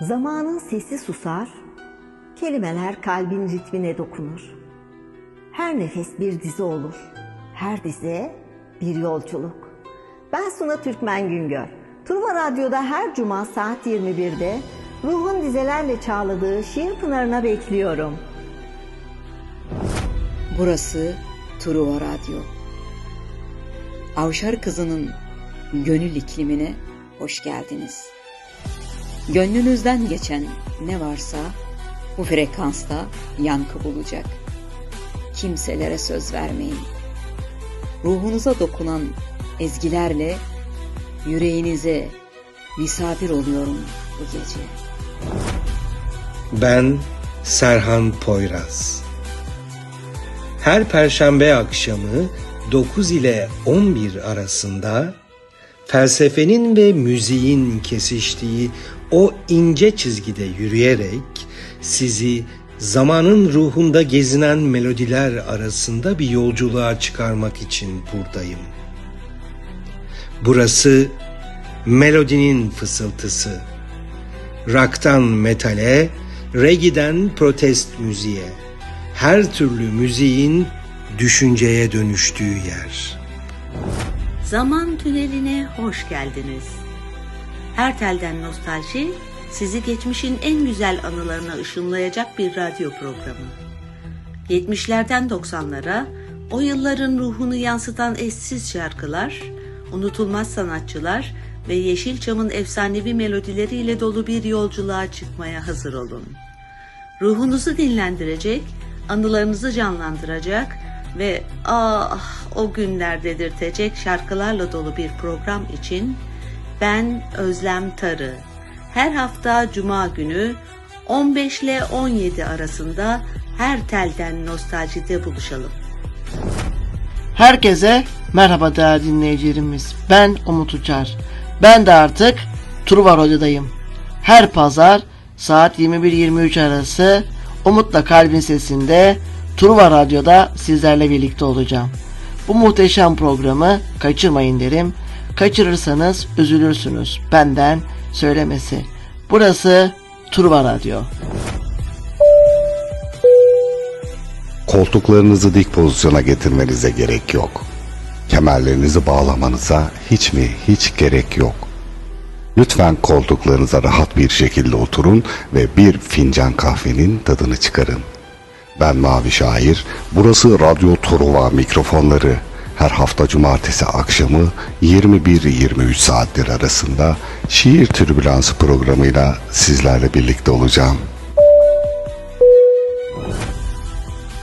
Zamanın sesi susar, kelimeler kalbin ritmine dokunur. Her nefes bir dizi olur, her dize bir yolculuk. Ben Suna Türkmen Güngör. Turma Radyo'da her cuma saat 21'de ruhun dizelerle çağladığı şiir pınarına bekliyorum. Burası Truva Radyo. Avşar kızının gönül iklimine hoş geldiniz. Gönlünüzden geçen ne varsa bu frekansta yankı bulacak. Kimselere söz vermeyin. Ruhunuza dokunan ezgilerle yüreğinize misafir oluyorum bu gece. Ben Serhan Poyraz. Her perşembe akşamı 9 ile 11 arasında felsefenin ve müziğin kesiştiği o ince çizgide yürüyerek sizi zamanın ruhunda gezinen melodiler arasında bir yolculuğa çıkarmak için buradayım. Burası melodinin fısıltısı. Rock'tan metale, reggae'den protest müziğe, her türlü müziğin düşünceye dönüştüğü yer. Zaman tüneline hoş geldiniz. Her telden nostalji sizi geçmişin en güzel anılarına ışınlayacak bir radyo programı. 70'lerden 90'lara o yılların ruhunu yansıtan eşsiz şarkılar, unutulmaz sanatçılar ve Yeşilçam'ın efsanevi melodileriyle dolu bir yolculuğa çıkmaya hazır olun. Ruhunuzu dinlendirecek, anılarınızı canlandıracak ve ah o günler dedirtecek şarkılarla dolu bir program için ben Özlem Tarı. Her hafta cuma günü 15 ile 17 arasında her telden nostaljide buluşalım. Herkese merhaba değerli dinleyicilerimiz. Ben Umut Uçar. Ben de artık Truva Radyo'dayım. Her pazar saat 21-23 arası Umut'la Kalbin Sesi'nde Truva Radyo'da sizlerle birlikte olacağım. Bu muhteşem programı kaçırmayın derim. Kaçırırsanız üzülürsünüz. Benden söylemesi. Burası Truva Radyo. Koltuklarınızı dik pozisyona getirmenize gerek yok. Kemerlerinizi bağlamanıza hiç mi hiç gerek yok. Lütfen koltuklarınıza rahat bir şekilde oturun ve bir fincan kahvenin tadını çıkarın. Ben Mavi Şair, burası Radyo Truva mikrofonları. Her hafta cumartesi akşamı 21-23 saatler arasında şiir türbülansı programıyla sizlerle birlikte olacağım.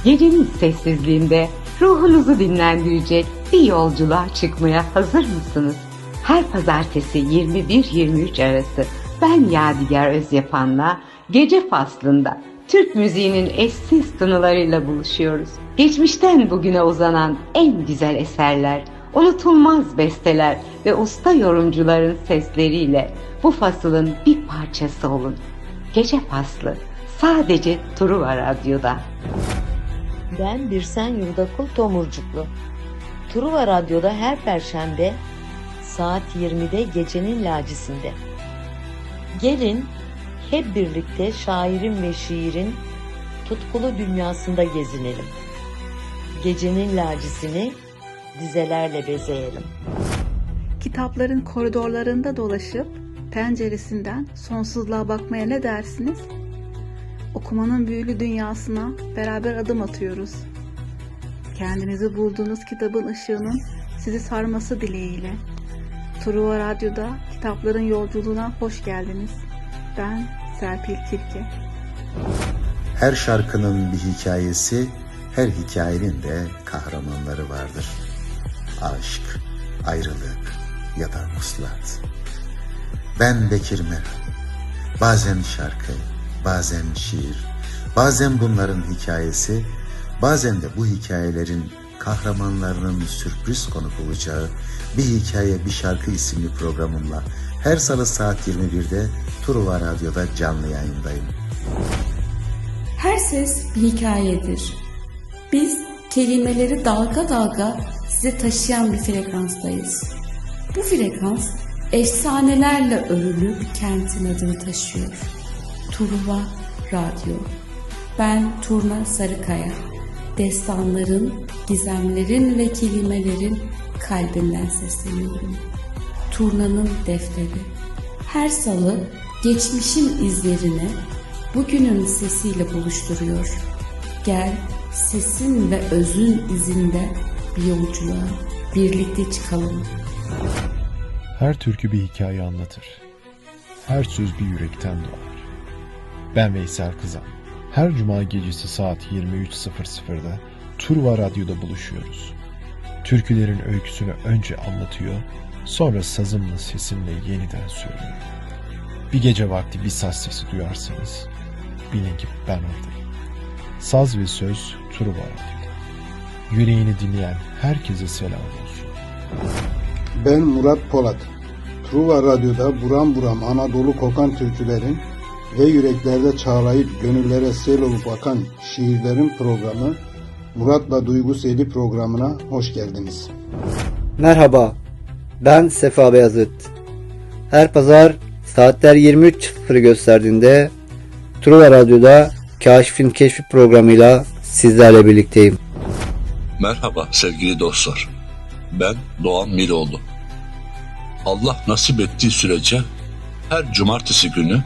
Gecenin sessizliğinde ruhunuzu dinlendirecek bir yolculuğa çıkmaya hazır mısınız? Her pazartesi 21-23 arası ben Yadigar Özyapan'la gece faslında Türk müziğinin eşsiz tınılarıyla buluşuyoruz. Geçmişten bugüne uzanan en güzel eserler, unutulmaz besteler ve usta yorumcuların sesleriyle bu fasılın bir parçası olun. Gece faslı sadece Truva Radyo'da. Ben Birsen Yurdakul Tomurcuklu. Truva Radyo'da her perşembe saat 20'de gecenin lacisinde. Gelin hep birlikte şairin ve şiirin tutkulu dünyasında gezinelim. Gecenin lacisini dizelerle bezeyelim. Kitapların koridorlarında dolaşıp penceresinden sonsuzluğa bakmaya ne dersiniz? Okumanın büyülü dünyasına beraber adım atıyoruz. Kendinizi bulduğunuz kitabın ışığının sizi sarması dileğiyle. Truva Radyo'da kitapların yolculuğuna hoş geldiniz. Ben Serpil Tilke. Her şarkının bir hikayesi, her hikayenin de kahramanları vardır. Aşk, ayrılık ya da muslat. Ben Bekir Merhaba. Bazen şarkı, bazen şiir, bazen bunların hikayesi, bazen de bu hikayelerin kahramanlarının sürpriz konuk olacağı Bir Hikaye Bir Şarkı isimli programımla her salı saat 21'de Truva Radyo'da canlı yayındayım. Her ses bir hikayedir. Biz kelimeleri dalga dalga size taşıyan bir frekanstayız. Bu frekans efsanelerle örülü bir kentin adını taşıyor. Truva Radyo. Ben Turna Sarıkaya. Destanların, gizemlerin ve kelimelerin kalbinden sesleniyorum. Turnanın defteri. Her salı geçmişin izlerini bugünün sesiyle buluşturuyor. Gel sesin ve özün izinde bir yolculuğa birlikte çıkalım. Her türkü bir hikaye anlatır. Her söz bir yürekten doğar. Ben Veysel Kızan. Her cuma gecesi saat 23.00'da Turva Radyo'da buluşuyoruz. Türkülerin öyküsünü önce anlatıyor, sonra sazımla sesimle yeniden söylüyorum. Bir gece vakti bir saz sesi duyarsanız bilin ki ben oradayım. Saz ve söz Truva Radyo'da. Yüreğini dinleyen herkese selam olsun. Ben Murat Polat. Truva Radyo'da buram buram Anadolu kokan türkülerin ve yüreklerde çağlayıp gönüllere sel olup akan şiirlerin programı Murat'la Duygu Seli programına hoş geldiniz. Merhaba, ben Sefa Beyazıt. Her pazar saatler 23.00 gösterdiğinde Truva Radyo'da Kaşif'in Keşfi programıyla sizlerle birlikteyim. Merhaba sevgili dostlar. Ben Doğan Miroğlu. Allah nasip ettiği sürece her cumartesi günü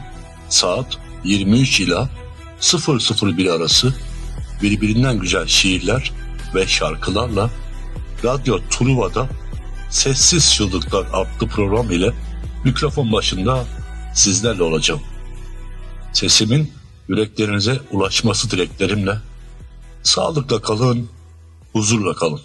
saat 23 ila 001 arası birbirinden güzel şiirler ve şarkılarla Radyo Truva'da Sessiz Çığlıklar adlı program ile mikrofon başında sizlerle olacağım. Sesimin yüreklerinize ulaşması dileklerimle sağlıkla kalın, huzurla kalın.